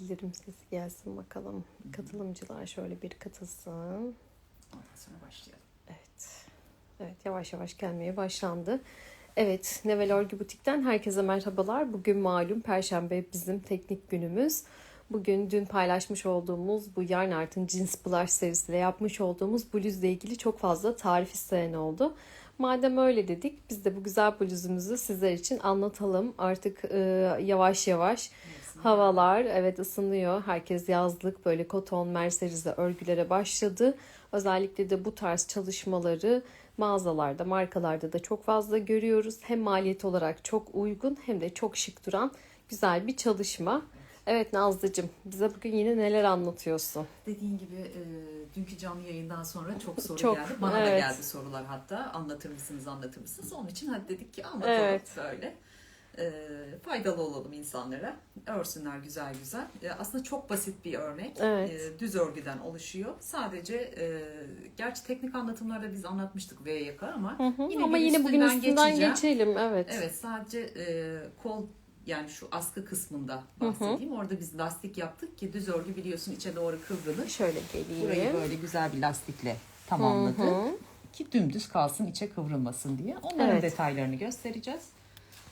bildirim sesi gelsin bakalım. Katılımcılar şöyle bir katılsın. Ondan sonra başlayalım. Evet. Evet yavaş yavaş gelmeye başlandı. Evet Nevel Örgü Butik'ten herkese merhabalar. Bugün malum Perşembe bizim teknik günümüz. Bugün dün paylaşmış olduğumuz bu Yarn Art'ın Jeans Blush serisiyle yapmış olduğumuz bluzla ilgili çok fazla tarif isteyen oldu. Madem öyle dedik biz de bu güzel bluzumuzu sizler için anlatalım. Artık e, yavaş yavaş havalar evet ısınıyor. Herkes yazlık böyle koton merserize örgülere başladı. Özellikle de bu tarz çalışmaları mağazalarda, markalarda da çok fazla görüyoruz. Hem maliyet olarak çok uygun hem de çok şık duran güzel bir çalışma. Evet Nazlıcığım bize bugün yine neler anlatıyorsun? Dediğin gibi e, dünkü canlı yayından sonra çok soru Çok, geldi. Bana da evet. geldi sorular hatta. Anlatır mısınız, anlatır mısınız? Onun için hadi dedik ki anlatalım Evet. böyle. E, faydalı olalım insanlara. Örsünler güzel güzel. E, aslında çok basit bir örnek. Evet. E, düz örgüden oluşuyor. Sadece e, gerçi teknik anlatımlarda biz anlatmıştık VYK ama Hı hı, Yine Ama yine bugün üstünden üstünden geçeceğim. geçelim. Evet. Evet sadece e, kol yani şu askı kısmında bahsedeyim. Orada biz lastik yaptık ki düz örgü biliyorsun içe doğru kıvrılır. Şöyle geleyim. Burayı böyle güzel bir lastikle Hı tamamladı. hı. Ki dümdüz kalsın içe kıvrılmasın diye. Onların Evet. detaylarını göstereceğiz.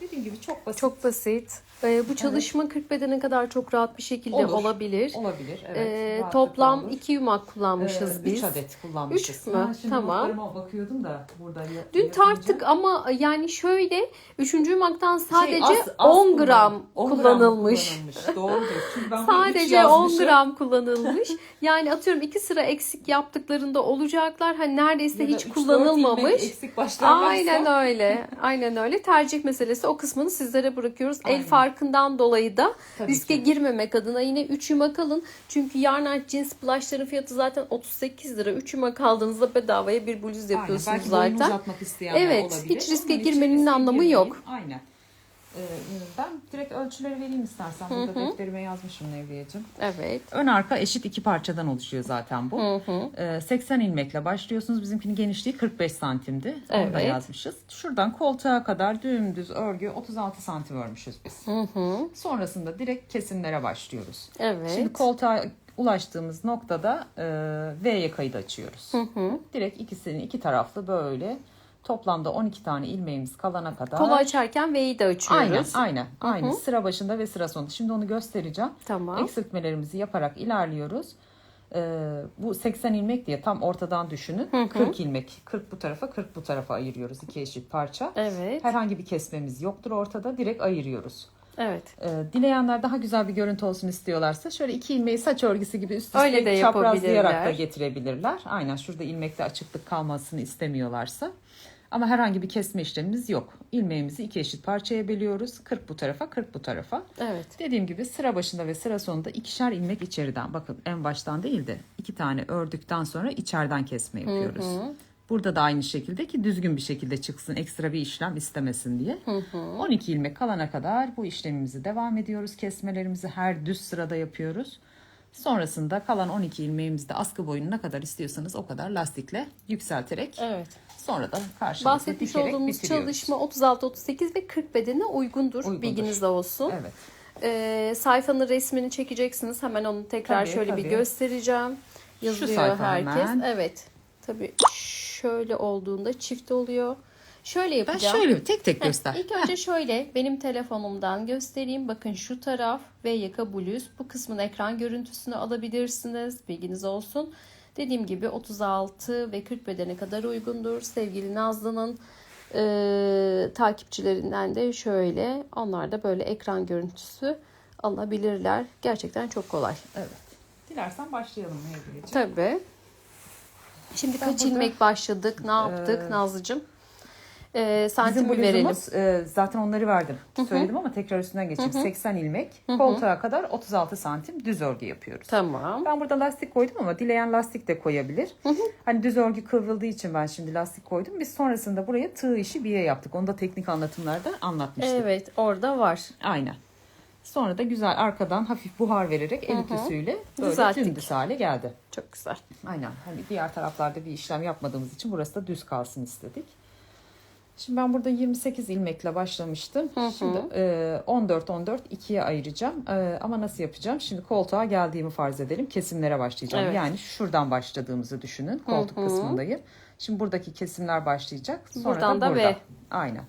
Dediğim gibi çok basit Çok basit. Ee, bu çalışma 40 bedene kadar çok rahat bir şekilde Olur. olabilir. olabilir. Evet, Ee, toplam olur. iki yumak kullanmışız Ee, biz. Üç adet kullanmışız. Üç mü? Ben şimdi Tamam. bakıyordum da burada ya- Dün yapınca- tarttık ama yani şöyle 3. yumaktan sadece Şey, az- az 10 gram kullan- 10 gram kullanılmış. kullanılmış. Doğrudur. Sadece 10 yazmışım. gram kullanılmış. Yani atıyorum iki sıra eksik yaptıklarında olacaklar. Hani neredeyse Ya hiç kullanılmamış. Eksik Aynen öyle. Aynen öyle. Tercih meselesi o kısmını sizlere bırakıyoruz. El Aynen. farkından dolayı da Tabii riske ki. girmemek adına yine 3 yumak alın. Çünkü Yarnart cins blushların fiyatı zaten 38 lira. 3 yumak aldığınızda bedavaya bir bluz yapıyorsunuz Aynen. Belki zaten. uzatmak isteyenler Evet, olabilir. hiç riske Onun girmenin riske anlamı girmeyin. yok. Aynen. Ben direkt ölçüleri vereyim istersen. Burada defterime yazmışım Nevriyeciğim. Evet. Ön arka eşit iki parçadan oluşuyor zaten bu. Hı hı. Ee, 80 ilmekle başlıyorsunuz. Bizimkinin genişliği 45 santimdi. Onu da Evet. yazmışız. Şuradan koltuğa kadar dümdüz örgü 36 santim örmüşüz biz. Hı hı. Sonrasında direkt kesimlere başlıyoruz. Evet. Şimdi koltuğa ulaştığımız noktada e, V yakayı da açıyoruz. Hı hı. Direkt ikisini iki taraflı böyle toplamda 12 tane ilmeğimiz kalana kadar. Kolu açarken V'yi de açıyoruz. Aynen, aynen, aynen. Sıra başında ve sıra sonunda. Şimdi onu göstereceğim. Tamam. Eksiltmelerimizi yaparak ilerliyoruz. Ee, bu 80 ilmek diye tam ortadan düşünün. 40 ilmek. 40 bu tarafa, 40 bu tarafa ayırıyoruz. iki eşit parça. Evet. Herhangi bir kesmemiz yoktur ortada. Direkt ayırıyoruz. Evet. Ee, dileyenler daha güzel bir görüntü olsun istiyorlarsa şöyle iki ilmeği saç örgüsü gibi üst Öyle üste de çaprazlayarak da getirebilirler. Aynen şurada ilmekte açıklık kalmasını istemiyorlarsa. Ama herhangi bir kesme işlemimiz yok. İlmeğimizi iki eşit parçaya bölüyoruz. 40 bu tarafa, 40 bu tarafa. Evet. Dediğim gibi sıra başında ve sıra sonunda ikişer ilmek içeriden. Bakın en baştan değil de iki tane ördükten sonra içeriden kesme yapıyoruz. Burada da aynı şekilde ki düzgün bir şekilde çıksın ekstra bir işlem istemesin diye. 12 ilmek kalana kadar bu işlemimizi devam ediyoruz. Kesmelerimizi her düz sırada yapıyoruz. Sonrasında kalan 12 ilmeğimizi de askı boyunu ne kadar istiyorsanız o kadar lastikle yükselterek Evet. Sonra da karşılıklı Bahsetmiş olduğumuz bitiriyoruz. çalışma 36, 38 ve 40 bedene uygundur. Uygundur. Bilginiz de olsun. Evet. Ee, sayfanın resmini çekeceksiniz. Hemen onu tekrar Tabii, şöyle bir tabii. göstereceğim. Yazıyor sayfa herkes. hemen. Evet. Tabii şöyle olduğunda çift oluyor. Şöyle Ben yapacağım. şöyle tek tek göster. İlk önce şöyle benim telefonumdan göstereyim. Bakın şu taraf ve yaka bluz. Bu kısmın ekran görüntüsünü alabilirsiniz. Bilginiz olsun. Dediğim gibi 36 ve 40 bedene kadar uygundur. Sevgili Nazlı'nın e, takipçilerinden de şöyle. Onlar da böyle ekran görüntüsü alabilirler. Gerçekten çok kolay. Evet. Dilersen başlayalım Mevlüt'ciğim. Tabii. Şimdi Ben kaç burada, ilmek başladık? Ne yaptık e, Nazlıcığım? E, Bizim santim bir verelim. e, zaten onları verdim. Söyledim ama tekrar üstünden geçeyim. 80 ilmek. Koltuğa kadar 36 santim düz örgü yapıyoruz. Tamam. Ben burada lastik koydum ama dileyen lastik de koyabilir. Hani düz örgü kıvrıldığı için ben şimdi lastik koydum. Biz sonrasında buraya tığ işi biye yaptık. Onu da teknik anlatımlarda anlatmıştık. Evet orada var. Aynen. Sonra da güzel arkadan hafif buhar vererek el ütüsüyle böyle Düzelttik. dümdüz hale geldi. Çok güzel. Aynen. Hani diğer taraflarda bir işlem yapmadığımız için burası da düz kalsın istedik. Şimdi ben burada 28 ilmekle başlamıştım. Hı hı. Şimdi e, 14 14 ikiye ayıracağım. E, ama nasıl yapacağım? Şimdi koltuğa geldiğimi farz edelim. Kesimlere başlayacağım. Evet. Yani şuradan başladığımızı düşünün. Koltuk Hı hı. kısmındayım. Şimdi buradaki kesimler başlayacak. Sonra Buradan da da burada. V. Aynen.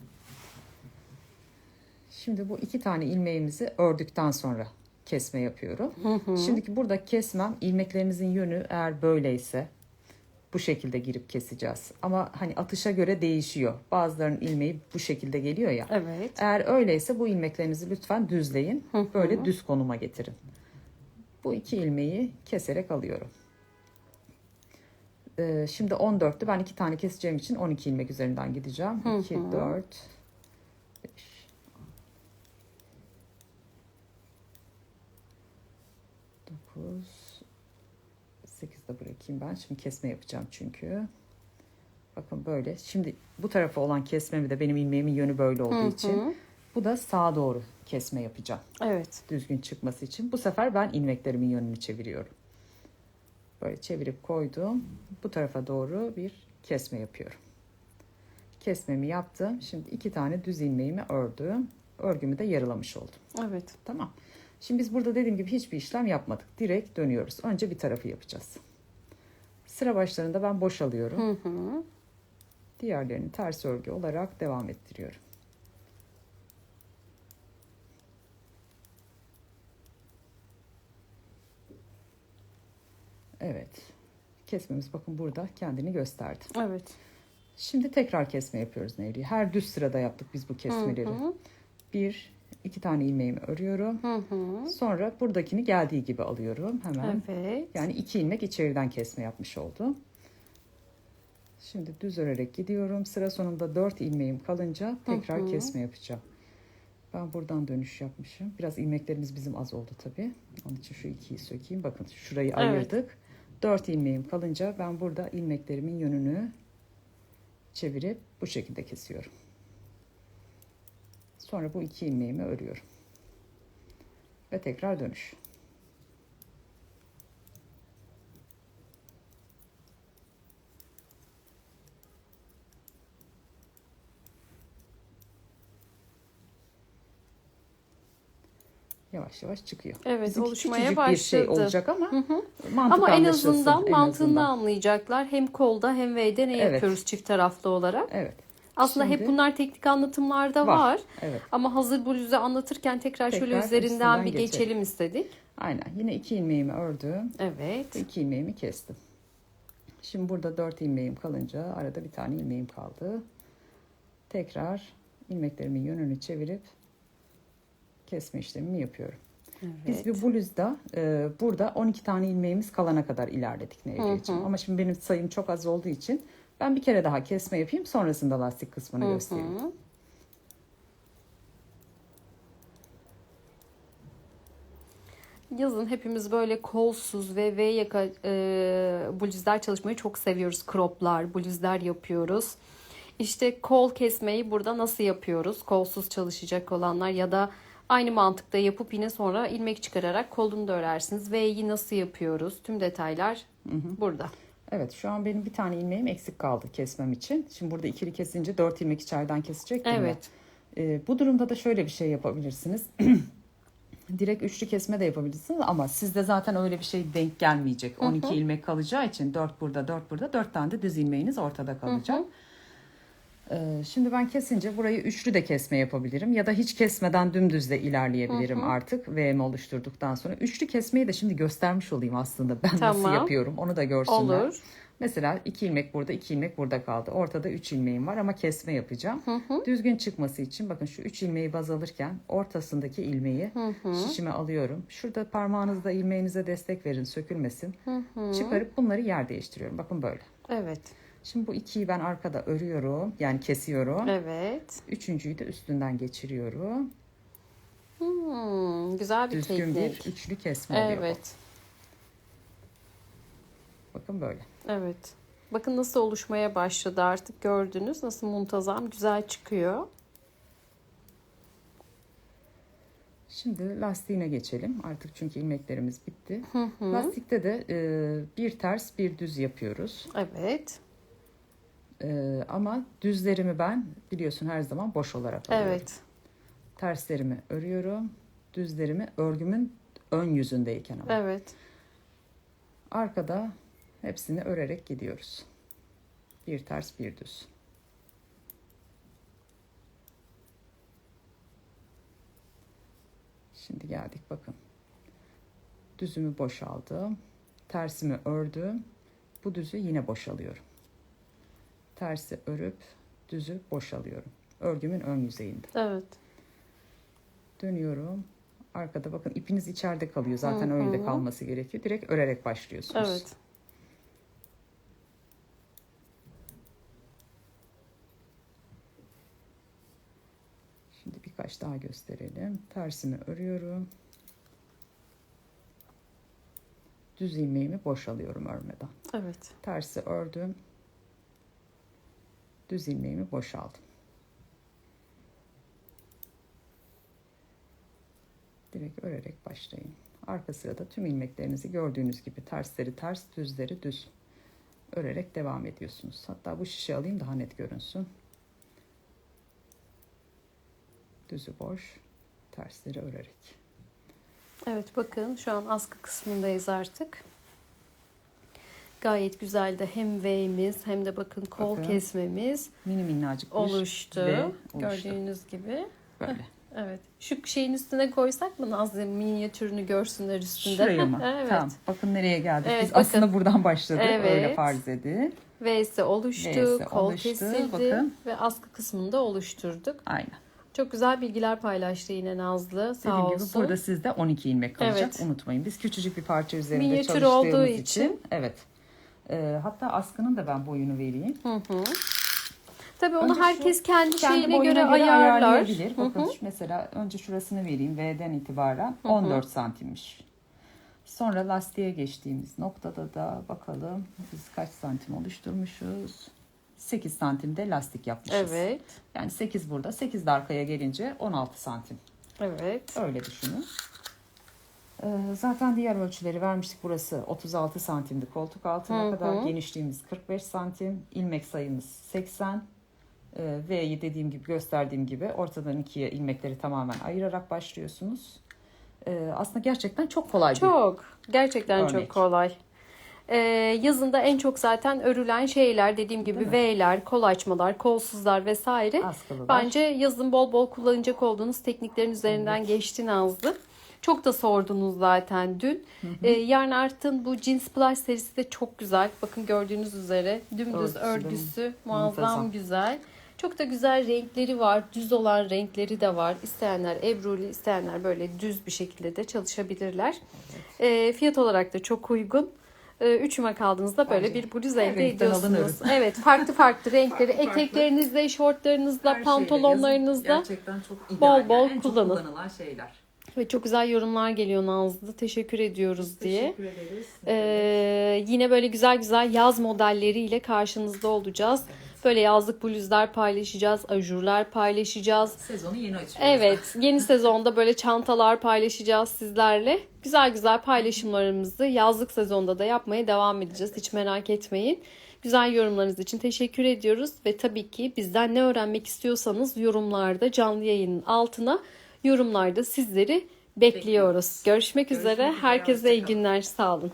Şimdi bu iki tane ilmeğimizi ördükten sonra kesme yapıyorum. Şimdiki burada kesmem ilmeklerinizin yönü eğer böyleyse bu şekilde girip keseceğiz. Ama hani atışa göre değişiyor. Bazılarının ilmeği bu şekilde geliyor ya. Evet. Eğer öyleyse bu ilmeklerinizi lütfen düzleyin. Böyle düz konuma getirin. Bu iki ilmeği keserek alıyorum. Ee, şimdi 14'tü. Ben iki tane keseceğim için 12 ilmek üzerinden gideceğim. 2, 4, 8 de bırakayım ben. Şimdi kesme yapacağım çünkü. Bakın böyle. Şimdi bu tarafa olan kesmemi de benim ilmeğimin yönü böyle olduğu için. Bu da sağa doğru kesme yapacağım. Evet. Düzgün çıkması için. Bu sefer ben ilmeklerimin yönünü çeviriyorum. Böyle çevirip koydum. Bu tarafa doğru bir kesme yapıyorum. Kesmemi yaptım. Şimdi iki tane düz ilmeğimi ördüm. Örgümü de yarılamış oldum. Evet. Tamam. Şimdi biz burada dediğim gibi hiçbir işlem yapmadık. Direkt dönüyoruz. Önce bir tarafı yapacağız. Sıra başlarında ben boşalıyorum. Hı hı. Diğerlerini ters örgü olarak devam ettiriyorum. Evet. Kesmemiz bakın burada kendini gösterdi. Evet. Şimdi tekrar kesme yapıyoruz Nevriye. Her düz sırada yaptık biz bu kesmeleri. Hı hı. Bir, iki tane ilmeğimi örüyorum. Hı hı. Sonra buradakini geldiği gibi alıyorum hemen. Evet. Yani iki ilmek içeriden kesme yapmış oldum. Şimdi düz örerek gidiyorum. Sıra sonunda dört ilmeğim kalınca tekrar Hı hı. kesme yapacağım. Ben buradan dönüş yapmışım. Biraz ilmeklerimiz bizim az oldu tabii. Onun için şu ikiyi sökeyim. Bakın şurayı Evet. ayırdık. Dört ilmeğim kalınca ben burada ilmeklerimin yönünü çevirip bu şekilde kesiyorum. Sonra bu iki ilmeğimi örüyorum. Ve tekrar dönüş. Yavaş yavaş çıkıyor. Evet, Bizimki oluşmaya küçücük bir şey başladı. olacak ama mantık Ama en azından en mantığını azından. anlayacaklar. Hem kolda hem V'de ne Evet. yapıyoruz çift taraflı olarak. Evet. Aslında hep Şimdi- bunlar teknik anlatımlarda Var, var. evet. Ama hazır bluzu anlatırken tekrar, şöyle Tekrar üzerinden üstünden bir geçelim. geçelim istedik. Aynen. Yine iki ilmeğimi ördüm. Evet. İki ilmeğimi kestim. Şimdi burada dört ilmeğim kalınca arada bir tane ilmeğim kaldı. Tekrar ilmeklerimin yönünü çevirip kesme işlemimi yapıyorum. Biz Evet. bir bluzda e, burada 12 tane ilmeğimiz kalana kadar ilerledik Nevriyeciğim. Ama şimdi benim sayım çok az olduğu için ben bir kere daha kesme yapayım sonrasında lastik kısmını Hı göstereyim. hı. Yazın hepimiz böyle kolsuz ve V yaka e, bluzlar çalışmayı çok seviyoruz. Croplar, bluzlar yapıyoruz. İşte kol kesmeyi burada nasıl yapıyoruz? Kolsuz çalışacak olanlar ya da aynı mantıkta yapıp yine sonra ilmek çıkararak kolunu da örersiniz. V'yi nasıl yapıyoruz? Tüm detaylar burada. Evet şu an benim bir tane ilmeğim eksik kaldı kesmem için. Şimdi burada ikili kesince 4 ilmek içeriden kesecek Evet. Ee, bu durumda da şöyle bir şey yapabilirsiniz. Direkt üçlü kesme de yapabilirsiniz ama sizde zaten öyle bir şey denk gelmeyecek. 12 ilmek kalacağı için 4 burada 4 burada 4 tane de düz ilmeğiniz ortada kalacak. Ee, Şimdi ben kesince burayı üçlü de kesme yapabilirim ya da hiç kesmeden dümdüz de ilerleyebilirim artık VM oluşturduktan sonra. Üçlü kesmeyi de şimdi göstermiş olayım aslında ben nasıl Tamam. yapıyorum onu da görsünler. Olur. Mesela iki ilmek burada, iki ilmek burada kaldı. Ortada üç ilmeğim var ama kesme yapacağım. Düzgün çıkması için bakın şu üç ilmeği baz alırken ortasındaki ilmeği şişime alıyorum. Şurada parmağınızda ilmeğinize destek verin sökülmesin. Çıkarıp bunları yer değiştiriyorum. Bakın böyle. Evet. Şimdi bu ikiyi ben arkada örüyorum. Yani kesiyorum. Evet. Üçüncüyü de üstünden geçiriyorum. Hmm, güzel bir Düzgün teknik. bir üçlü kesme oluyor. bu. Evet. Bakın böyle. Evet. Bakın nasıl oluşmaya başladı artık gördünüz. Nasıl muntazam güzel çıkıyor. Şimdi lastiğine geçelim. Artık çünkü ilmeklerimiz bitti. Lastikte de e, bir ters bir düz yapıyoruz. Evet. Ee, ama düzlerimi ben biliyorsun her zaman boş olarak alıyorum. Evet. Terslerimi örüyorum. Düzlerimi örgümün ön yüzündeyken ama. Evet. Arkada hepsini örerek gidiyoruz. Bir ters bir düz. Şimdi geldik bakın. Düzümü boşaldım. Tersimi ördüm. Bu düzü yine boşalıyorum. Tersi örüp düzü boşalıyorum. Örgümün ön yüzeyinde. Evet. Dönüyorum. Arkada bakın ipiniz içeride kalıyor. Zaten öyle de kalması gerekiyor. Direkt örerek başlıyorsunuz. Evet. Şimdi birkaç daha gösterelim. Tersimi örüyorum. Düz ilmeğimi boşalıyorum örmeden. Evet. Tersi ördüm. Düz ilmeğimi boşaldım. Direkt örerek başlayın. Arka sırada tüm ilmeklerinizi gördüğünüz gibi tersleri ters, düzleri düz örerek devam ediyorsunuz. Hatta bu şişe alayım daha net görünsün. Düzü boş, tersleri örerek. Evet bakın şu an askı kısmındayız artık. Gayet güzel de hem V'miz hem de bakın kol Bakın. kesmemiz Mini minnacık bir oluştu. Oluştu. Gördüğünüz gibi. Böyle. Evet. Şu şeyin üstüne koysak mı Nazlı minyatürünü görsünler üstünde? Şuraya mı? evet. Tamam. Bakın nereye geldik. Evet, Biz bakın. aslında buradan başladık. Evet. Öyle farz edin. V'si oluştu, V'si kol oluştu. kesildi Bakın. ve askı kısmını da oluşturduk. Aynen. Çok güzel bilgiler paylaştı yine Nazlı. Sağ Dediğim olsun. gibi burada sizde 12 ilmek kalacak. Evet. Unutmayın. Biz küçücük bir parça üzerinde Minyatür çalıştığımız olduğu için. için. Evet. Ee, hatta askının da ben boyunu vereyim. Hı hı. Tabii onu Önce şu herkes kendi, Kendi şeyine göre, göre ayarlar. ayarlayabilir. Hı hı. Bakın şu mesela önce şurasını vereyim. V'den itibaren Hı hı. 14 santimmiş. Sonra lastiğe geçtiğimiz noktada da bakalım biz kaç santim oluşturmuşuz? 8 santimde lastik yapmışız. Evet. Yani 8 burada. 8 de arkaya gelince 16 santim. Evet. Öyle düşünün. Ee, Zaten diğer ölçüleri vermiştik. Burası 36 santimdi koltuk altına Hı hı. kadar. Genişliğimiz 45 santim. ilmek sayımız 80. Ee, V'yi dediğim gibi gösterdiğim gibi ortadan ikiye ilmekleri tamamen ayırarak başlıyorsunuz. Ee, Aslında gerçekten çok kolay bir Çok. Gerçekten Örnek. çok kolay. Ee, yazında en çok zaten örülen şeyler dediğim gibi? V'ler, kol açmalar, kolsuzlar vesaire. askılılar. Bence yazın bol bol kullanacak olduğunuz tekniklerin üzerinden geçti Nazlı. Çok da sordunuz zaten dün. Ee, yarın Art'ın bu Jeans Plus serisi de çok güzel. Bakın gördüğünüz üzere dümdüz Örgüsü örgüsü muazzam muntazam. güzel. Çok da güzel renkleri var. Düz olan renkleri de var. İsteyenler ebruli, isteyenler böyle düz bir şekilde de çalışabilirler. Ee, fiyat olarak da çok uygun. Ee, üçüme kaldığınızda böyle Bence bir bluz elde ediyorsunuz. Evet farklı farklı renkleri Farklı farklı. eteklerinizde, şortlarınızda, Her şeyle pantolonlarınızda yazın gerçekten çok bol ideal. bol Yani en çok kullanın. kullanılan şeyler. Ve çok güzel yorumlar geliyor Nazlı. Teşekkür ediyoruz diye. Teşekkür ederiz. Ee, yine böyle güzel güzel yaz modelleriyle karşınızda olacağız. Böyle yazlık bluzlar paylaşacağız, ajurlar paylaşacağız. Sezonu yeni açıyoruz. Evet, yeni sezonda böyle çantalar paylaşacağız sizlerle. Güzel güzel paylaşımlarımızı yazlık sezonda da yapmaya devam edeceğiz. Hiç merak etmeyin. Güzel yorumlarınız için teşekkür ediyoruz ve tabii ki bizden ne öğrenmek istiyorsanız yorumlarda canlı yayının altına yorumlarda sizleri bekliyoruz. Görüşmek üzere. üzere, Herkese iyi günler. Sağ olun.